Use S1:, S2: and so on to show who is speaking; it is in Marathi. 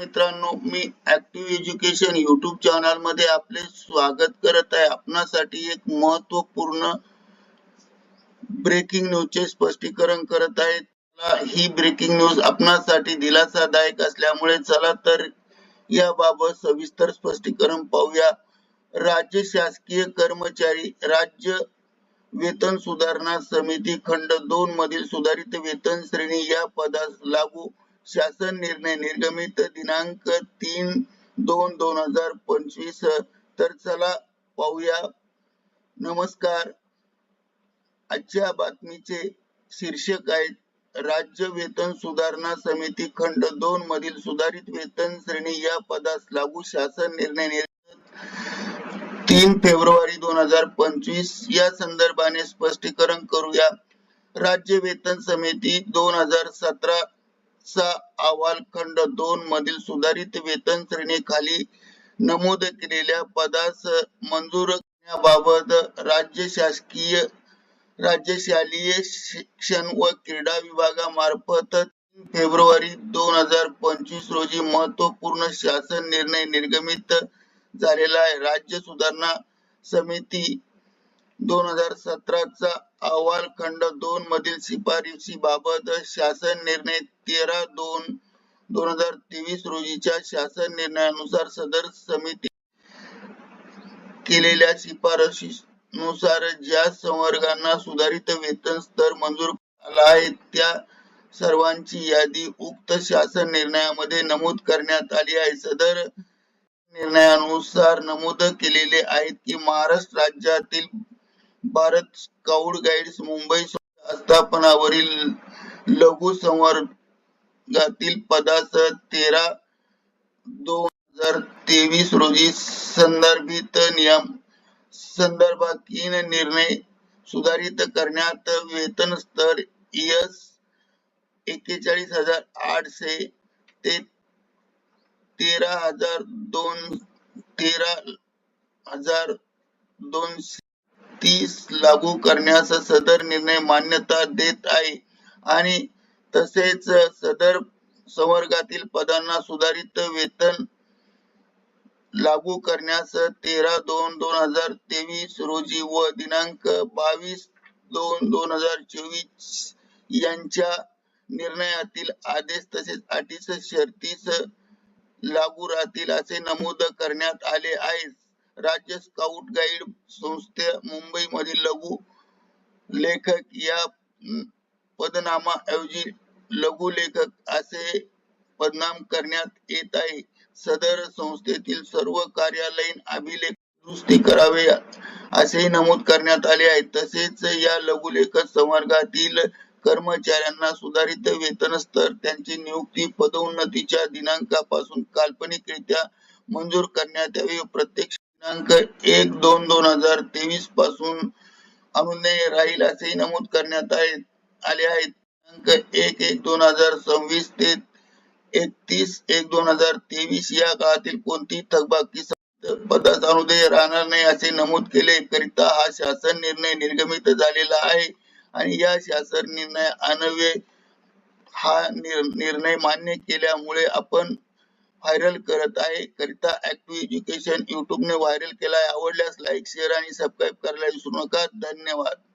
S1: मित्रांनो मी ऍक्टिव्ह एज्युकेशन युट्यूब चॅनलमध्ये आपले स्वागत करत आहे. आपणासाठी एक महत्त्वपूर्ण ब्रेकिंग न्यूजचे स्पष्टीकरण करत आहे. ही ब्रेकिंग न्यूज आपणासाठी दिलासादायक असल्यामुळे चला तर याबाबत सविस्तर स्पष्टीकरण पाहूया. राज्य शासकीय कर्मचारी राज्य वेतन सुधारणा समिती खंड दोन मधील सुधारित वेतन श्रेणी या पदास लागू शासन निर्णय निर्गमित दिनांक तीन दोन दोन हजार पंचवीस. तर चला पाहूया. नमस्कार. आजच्या बातमीचे शीर्षक आहे राज्य वेतन सुधारणा समिती खंड दोन मधील सुधारित वेतन श्रेणी या पदास लागू शासन निर्णय तीन फेब्रुवारी दोन हजार पंचवीस. या संदर्भाने स्पष्टीकरण करूया. राज्य वेतन समिती दोन हजार सतरा चा अहवाल खंड दोन मधील सुधारित वेतन श्रेणी खाली नमूद केलेल्या पदास मंजूर करण्याबाबत राज्य शासकीय राज्य शालेय शिक्षण व क्रीडा विभागामार्फत फेब्रुवारी दोन हजार पंचवीस रोजी महत्त्वपूर्ण शासन निर्णय निर्गमित झालेला आहे. राज्य सुधारणा समिती दोन हजार सतराचा अहवाल खंड दोन मधील शिफारशीबाबत शासन निर्णय तेरा दोन दोन हजार तेवीस रोजीच्या शासन निर्णयानुसार सदर समिती केलेल्या शिफारशीनुसार ज्या संवर्गांना सुधारित वेतन स्तर मंजूर आला आहे त्या सर्वांची यादी उक्त शासन निर्णयामध्ये नमूद करण्यात आली आहे. सदर निर्णयानुसार नमूद केलेले आहेत की महाराष्ट्र राज्यातील भारत स्काउट गाईड्स मुंबई आस्थापनावरील लघु संवर्गातील पदास तेरा दोन हजार तेवीस रोजी संदर्भित नियम संदर्भातील निर्णय सुधारित करण्यात वेतन स्तर एस एक्केचाळीस हजार आठशे ते तेरा हजार दोन तेरा हजार दोनशे तीस लागू करण्याचा सदर निर्णय मान्यता देत आहे. आणि तसेच सदर संवर्गातील पदांना सुधारित वेतन लागू करण्यास तेरा दोन दोन हजार तेवीस रोजी व दिनांक बावीस दोन दोन हजार चोवीस यांच्या निर्णयातील आदेश तसेच अटीस शर्तीस लागू राहतील असे नमूद करण्यात आले आहे. राज्य स्काउट गाईड संस्थे मुंबई मधील लघु लेखक या पदनामा ऐवजी लघु लेखक असे पदनाम करण्यात येत आहे. सदर संस्थेतील सर्व कार्यालयीन अभिलेख दुरुस्ती करावे असेही नमूद करण्यात आले आहे. तसेच या लघुलेखक संवर्गातील कर्मचाऱ्यांना सुधारित वेतन स्तर त्यांची नियुक्ती पदोन्नतीच्या दिनांकापासून काल्पनिकरित्या मंजूर करण्यात यावी. प्रत्यक्ष दिनांक एक दोन दोन हजार तेवीसपासून अनुज्ञेय राहील असेही नमूद करण्यात आले आहे दिनांक एक एक दोन हजार सव्वीस ते एकतीस एक दोन हजार तेवीस या काळातील कोणतीही थकबाकी पदास अनुदेय राहणार नाही असे नमूद केले करिता हा शासन निर्णय निर्गमित झालेला आहे आणि या शासन निर्णय अनवे हा निर्णय मान्य केल्यामुळे आपण व्हायरल करत आहे. करिता ऍक्टिव्ह एज्युकेशन युट्यूबने व्हायरल केला आहे आवडल्यास लाईक शेअर आणि सबस्क्राईब करायला विसरू नका. धन्यवाद.